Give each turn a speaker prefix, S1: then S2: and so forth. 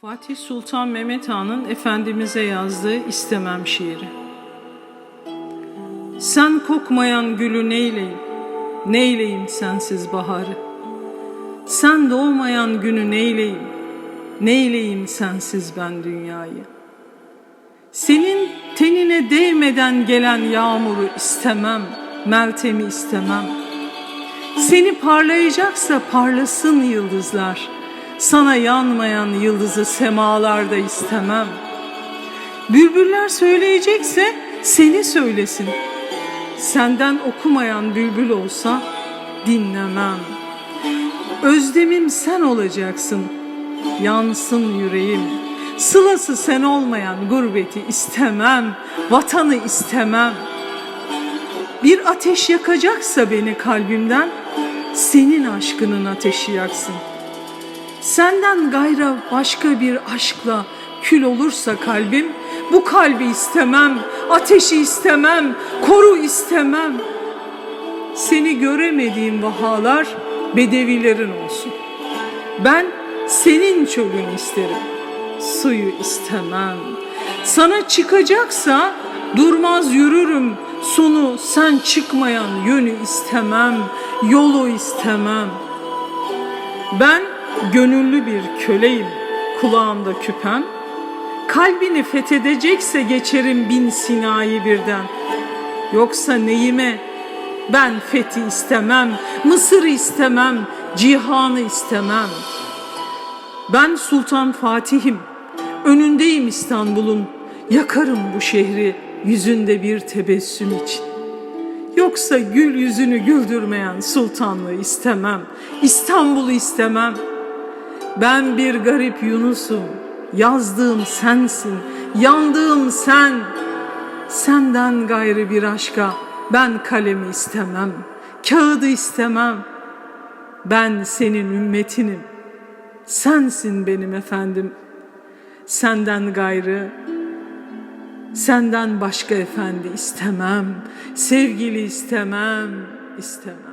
S1: Fatih Sultan Mehmet Han'ın Efendimiz'e yazdığı istemem şiiri. Sen kokmayan gülü neyleyim, neyleyim sensiz baharı. Sen doğmayan günü neyleyim, neyleyim sensiz ben dünyayı. Senin tenine değmeden gelen yağmuru istemem, meltemi istemem. Seni parlayacaksa parlasın yıldızlar. Sana yanmayan yıldızı semalarda istemem. Bülbüller söyleyecekse seni söylesin. Senden okumayan bülbül olsa dinlemem. Özlemim sen olacaksın. Yansın yüreğim. Sılası sen olmayan gurbeti istemem. Vatanı istemem. Bir ateş yakacaksa beni kalbimden senin aşkının ateşi yaksın. Senden gayra başka bir aşkla kül olursa kalbim bu kalbi istemem, ateşi istemem, koru istemem. Seni göremediğim vahalar bedevilerin olsun. Ben senin çölünü isterim, suyu istemem. Sana çıkacaksa durmaz yürürüm, sonu sen çıkmayan yönü istemem, yolu istemem. Ben gönüllü bir köleyim, kulağımda küpem. Kalbini fethedecekse geçerim bin sinayı birden. Yoksa neyime? Ben fethi istemem, Mısır'ı istemem, cihanı istemem. Ben Sultan Fatih'im, önündeyim İstanbul'un. Yakarım bu şehri yüzünde bir tebessüm için. Yoksa gül yüzünü güldürmeyen sultanlığı istemem. İstanbul'u istemem. Ben bir garip Yunus'um. Yazdığım sensin. Yandığım sen. Senden gayrı bir aşka ben kalemi istemem. Kağıdı istemem. Ben senin ümmetinim. Sensin benim efendim. Senden gayrı Senden başka efendi istemem, sevgili istemem, istemem.